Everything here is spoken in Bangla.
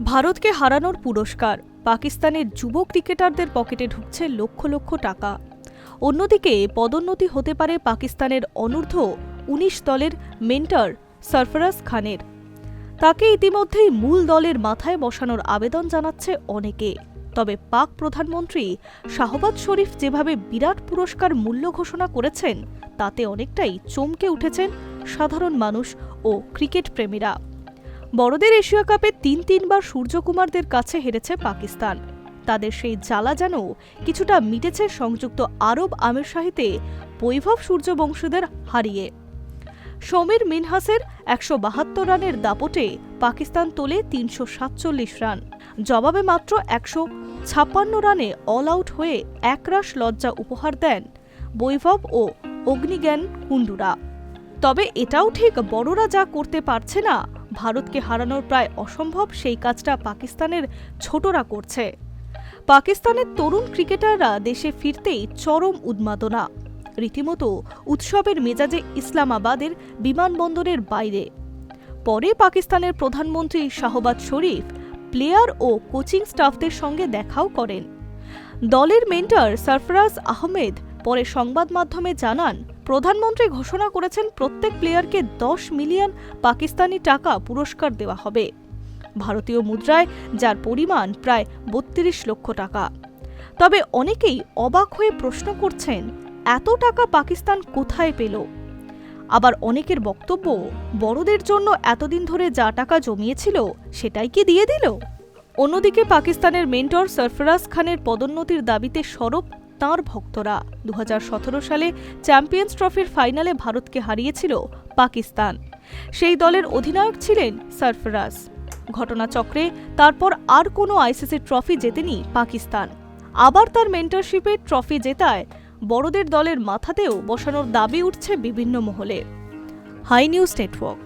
ভারতকে হারানোর পুরস্কার। পাকিস্তানের যুব ক্রিকেটারদের পকেটে ঢুকছে লক্ষ লক্ষ টাকা। অন্যদিকে পদোন্নতি হতে পারে পাকিস্তানের অনূর্ধ্ব উনিশ দলের মেন্টর সরফরাজ খানের। তাকে ইতিমধ্যেই মূল দলের মাথায় বসানোর আবেদন জানাচ্ছে অনেকে। তবে পাক প্রধানমন্ত্রী শাহবাজ শরীফ যেভাবে বিরাট পুরস্কার মূল্য ঘোষণা করেছেন, তাতে অনেকটাই চমকে উঠেছেন সাধারণ মানুষ ও ক্রিকেট প্রেমীরা। বড়দের এশিয়া কাপে তিন তিনবার সূর্যকুমারদের কাছে হেরেছে পাকিস্তান। তাদের সেই জ্বালা যেন কিছুটা মিটেছে সংযুক্ত আরব আমির শাহিতে বৈভব সূর্যবংশীদের হারিয়ে। সমীর মিনহাসের একশো বাহাত্তর রানের দাপটে পাকিস্তান তোলে তিনশো সাতচল্লিশ রান। জবাবে মাত্র একশো ছাপ্পান্ন রানে অল আউট হয়ে একরাশ লজ্জা উপহার দেন বৈভব ও অগ্নিজ্ঞান কুণ্ডুরা। তবে এটাও ঠিক বড়রা যা করতে পারছে না ভারতকে হারানোর প্রায় অসম্ভব সেই কাজটা পাকিস্তানের ছোটরা করছে। পাকিস্তানের তরুণ ক্রিকেটাররা দেশে ফিরতেই চরম উন্মাদনা। রীতিমতো উৎসবের মেজাজে ইসলামাবাদের বিমানবন্দরের বাইরে। পরে পাকিস্তানের প্রধানমন্ত্রী শাহবাজ শরীফ প্লেয়ার ও কোচিং স্টাফদের সঙ্গে দেখাও করেন। দলের মেন্টার সরফরাজ আহমেদ পরে সংবাদ মাধ্যমে জানান, প্রধানমন্ত্রী ঘোষণা করেছেন প্রত্যেক প্লেয়ারকে দশ মিলিয়ন পাকিস্তানি টাকা পুরস্কার দেওয়া হবে। ভারতীয় মুদ্রায়, যার পরিমাণ প্রায় বত্রিশ লক্ষ টাকা। তবে অনেকেই অবাক হয়ে প্রশ্ন করছেন, এত টাকা পাকিস্তান কোথায় পেল? আবার অনেকের বক্তব্য, বড়দের জন্য এতদিন ধরে যা টাকা জমিয়েছিল, সেটাই কি দিয়ে দিল? অন্যদিকে পাকিস্তানের মেন্টর সরফরাজ খানের পদোন্নতির দাবিতে সরব তাঁর ভক্তরা। দু হাজার সতেরো সালে চ্যাম্পিয়ন্স ট্রফির ফাইনালে ভারতকে হারিয়েছিল পাকিস্তান। সেই দলের অধিনায়ক ছিলেন সরফরাজ। ঘটনাচক্রে তারপর আর কোনো আইসিসি ট্রফি জেতেনি পাকিস্তান। আবার তার মেন্টারশিপে ট্রফি জেতায় বড়দের দলের মাথাতেও বসানোর দাবি উঠছে বিভিন্ন মহলে। High news network.